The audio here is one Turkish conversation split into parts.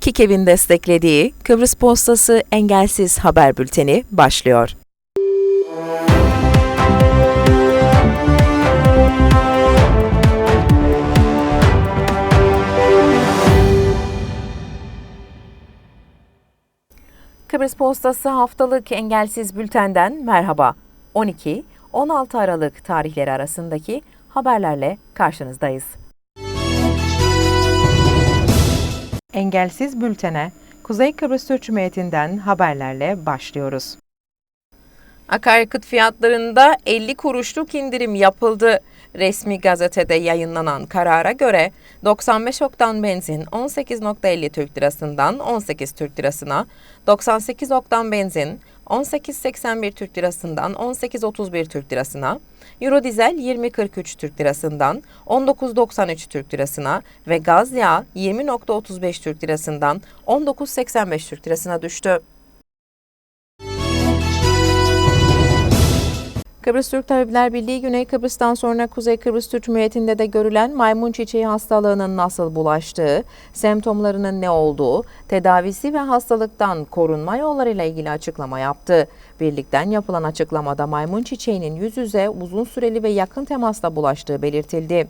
KİKEV'in desteklediği Kıbrıs Postası Engelsiz Haber Bülteni başlıyor. Kıbrıs Postası haftalık engelsiz bültenden merhaba. 12-16 Aralık tarihleri arasındaki haberlerle karşınızdayız. Engelsiz Bülten'e Kuzey Kıbrıs Türk Cumhuriyeti'nden haberlerle başlıyoruz. Akaryakıt fiyatlarında 50 kuruşluk indirim yapıldı. Resmi gazetede yayınlanan karara göre 95 oktan benzin 18.50 Türk Lirasından 18 Türk Lirasına, 98 oktan benzin 18.81 Türk Lirasından 18.31 Türk Lirasına, Euro dizel 20.43 Türk Lirasından 19.93 Türk Lirasına ve gaz yağı 20.35 Türk Lirasından 19.85 Türk Lirasına düştü. Kıbrıs Türk Tabipler Birliği Güney Kıbrıs'tan sonra Kuzey Kıbrıs Türk Cumhuriyeti'nde de görülen maymun çiçeği hastalığının nasıl bulaştığı, semptomlarının ne olduğu, tedavisi ve hastalıktan korunma yollarıyla ilgili açıklama yaptı. Birlikten yapılan açıklamada maymun çiçeğinin yüz yüze uzun süreli ve yakın temasla bulaştığı belirtildi.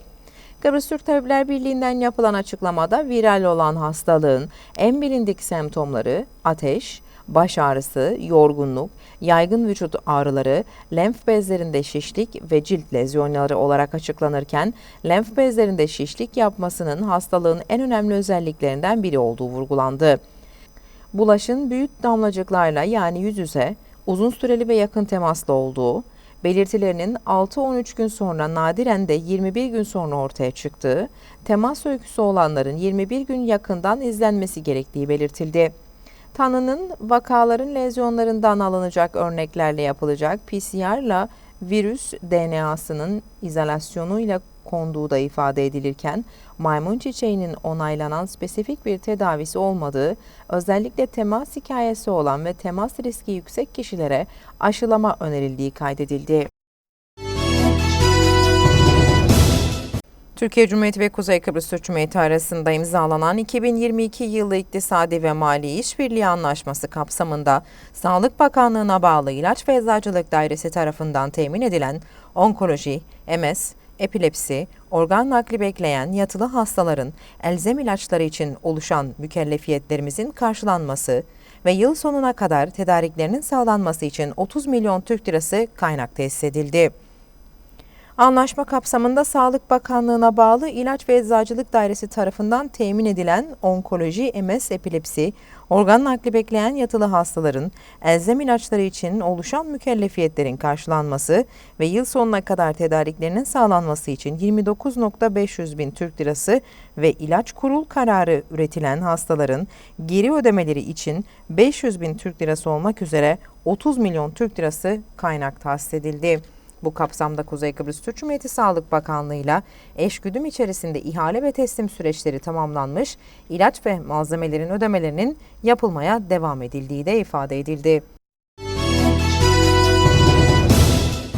Kıbrıs Türk Tabipler Birliği'nden yapılan açıklamada viral olan hastalığın en bilindik semptomları ateş, baş ağrısı, yorgunluk, yaygın vücut ağrıları, lenf bezlerinde şişlik ve cilt lezyonları olarak açıklanırken, lenf bezlerinde şişlik yapmasının hastalığın en önemli özelliklerinden biri olduğu vurgulandı. Bulaşın büyük damlacıklarla yani yüz yüze, uzun süreli ve yakın temaslı olduğu, belirtilerinin 6-13 gün sonra nadiren de 21 gün sonra ortaya çıktığı, temas öyküsü olanların 21 gün yakından izlenmesi gerektiği belirtildi. Tanının vakaların lezyonlarından alınacak örneklerle yapılacak PCR'la virüs DNA'sının izolasyonuyla konduğu da ifade edilirken maymun çiçeğinin onaylanan spesifik bir tedavisi olmadığı, özellikle temas hikayesi olan ve temas riski yüksek kişilere aşılama önerildiği kaydedildi. Türkiye Cumhuriyeti ve Kuzey Kıbrıs Türk Cumhuriyeti arasında imzalanan 2022 yılı İktisadi ve Mali İşbirliği Anlaşması kapsamında Sağlık Bakanlığı'na bağlı İlaç ve Eczacılık Dairesi tarafından temin edilen onkoloji, MS, epilepsi, organ nakli bekleyen yatılı hastaların elzem ilaçları için oluşan mükellefiyetlerimizin karşılanması ve yıl sonuna kadar tedariklerinin sağlanması için 30 milyon Türk lirası kaynak tesis edildi. Anlaşma kapsamında Sağlık Bakanlığı'na bağlı İlaç ve Eczacılık Dairesi tarafından temin edilen onkoloji, MS, epilepsi, organ nakli bekleyen yatılı hastaların elzem ilaçları için oluşan mükellefiyetlerin karşılanması ve yıl sonuna kadar tedariklerinin sağlanması için 29.500 bin Türk lirası ve ilaç kurul kararı üretilen hastaların geri ödemeleri için 500 bin Türk lirası olmak üzere 30 milyon Türk lirası kaynak tahsis edildi. Bu kapsamda Kuzey Kıbrıs Türk Cumhuriyeti Sağlık Bakanlığı ile eşgüdüm içerisinde ihale ve teslim süreçleri tamamlanmış, ilaç ve malzemelerin ödemelerinin yapılmaya devam edildiği de ifade edildi.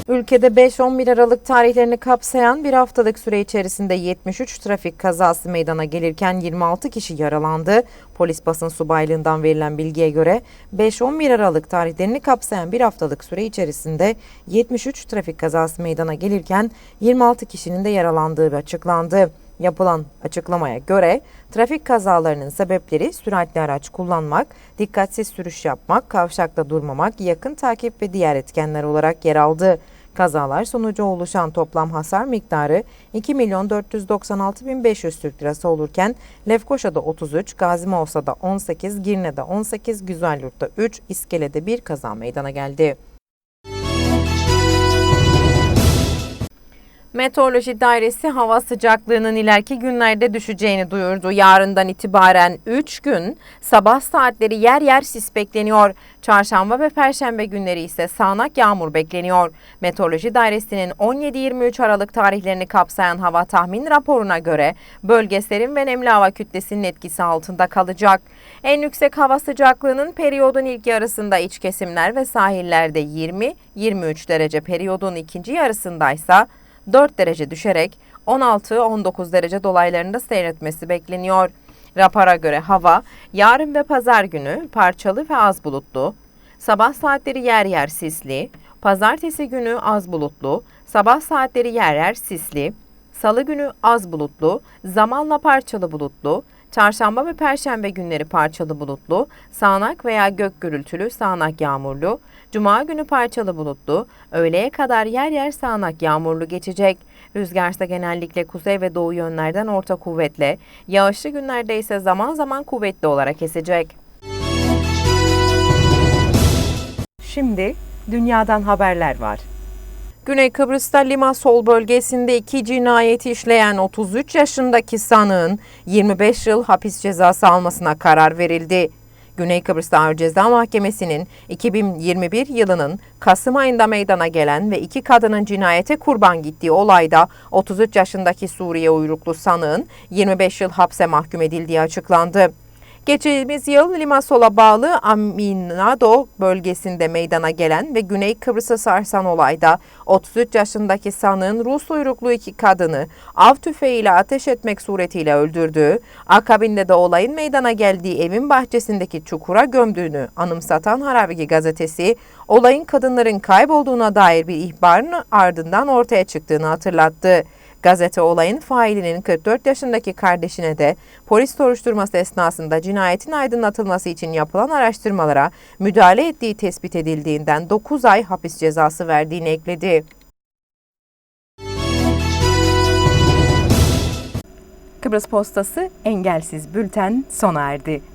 Ülkede 5-11 Aralık tarihlerini kapsayan bir haftalık süre içerisinde 73 trafik kazası meydana gelirken 26 kişi yaralandı. Polis basın subaylığından verilen bilgiye göre 5-11 Aralık tarihlerini kapsayan bir haftalık süre içerisinde 73 trafik kazası meydana gelirken 26 kişinin de yaralandığı açıklandı. Yapılan açıklamaya göre trafik kazalarının sebepleri süratli araç kullanmak, dikkatsiz sürüş yapmak, kavşakta durmamak, yakın takip ve diğer etkenler olarak yer aldı. Kazalar sonucu oluşan toplam hasar miktarı 2 milyon 496 bin 500 Türk lirası olurken Lefkoşa'da 33, Gazimaosa'da 18, Girne'de 18, Güzelyurt'ta 3, İskele'de 1 kaza meydana geldi. Meteoroloji Dairesi hava sıcaklığının ileriki günlerde düşeceğini duyurdu. Yarından itibaren 3 gün sabah saatleri yer yer sis bekleniyor. Çarşamba ve perşembe günleri ise sağanak yağmur bekleniyor. Meteoroloji Dairesi'nin 17-23 Aralık tarihlerini kapsayan hava tahmin raporuna göre bölge serin ve nemli hava kütlesinin etkisi altında kalacak. En yüksek hava sıcaklığının periyodun ilk yarısında iç kesimler ve sahillerde 20-23 derece periyodun ikinci yarısındaysa 4 derece düşerek 16-19 derece dolaylarında seyretmesi bekleniyor. Rapora göre hava yarın ve pazar günü parçalı ve az bulutlu, sabah saatleri yer yer sisli, pazartesi günü az bulutlu, sabah saatleri yer yer sisli, salı günü az bulutlu, zamanla parçalı bulutlu, çarşamba ve perşembe günleri parçalı bulutlu, sağanak veya gök gürültülü sağanak yağmurlu, cuma günü parçalı bulutlu, öğleye kadar yer yer sağanak yağmurlu geçecek. Rüzgar ise genellikle kuzey ve doğu yönlerden orta kuvvetle, yağışlı günlerde ise zaman zaman kuvvetli olarak esecek. Şimdi dünyadan haberler var. Güney Kıbrıs'ta Limassol bölgesinde iki cinayeti işleyen 33 yaşındaki sanığın 25 yıl hapis cezası almasına karar verildi. Güney Kıbrıs Ağır Ceza Mahkemesi'nin 2021 yılının Kasım ayında meydana gelen ve iki kadının cinayete kurban gittiği olayda 33 yaşındaki Suriye uyruklu sanığın 25 yıl hapse mahkum edildiği açıklandı. Geçtiğimiz yıl Limassol'a bağlı Aminado bölgesinde meydana gelen ve Güney Kıbrıs'ı sarsan olayda 33 yaşındaki sanığın Rus uyruklu iki kadını av tüfeğiyle ateş etmek suretiyle öldürdüğü, akabinde de olayın meydana geldiği evin bahçesindeki çukura gömdüğünü anımsatan Haravgi gazetesi, olayın kadınların kaybolduğuna dair bir ihbarın ardından ortaya çıktığını hatırlattı. Gazete olayın failinin 44 yaşındaki kardeşine de polis soruşturması esnasında cinayetin aydınlatılması için yapılan araştırmalara müdahale ettiği tespit edildiğinden 9 ay hapis cezası verdiğini ekledi. Kıbrıs Postası engelsiz bülten sona erdi.